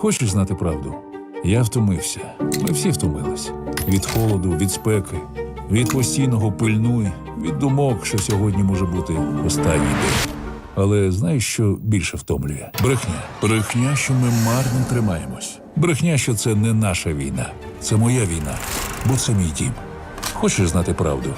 Хочеш знати правду? Я втомився. Ми всі втомились. Від холоду, від спеки, від постійного пильнуй, від думок, що сьогодні може бути останній день. Але знаєш, що більше втомлює? Брехня. Брехня, що ми марно тримаємось. Брехня, що це не наша війна, це моя війна, бо це мій дім. Хочеш знати правду?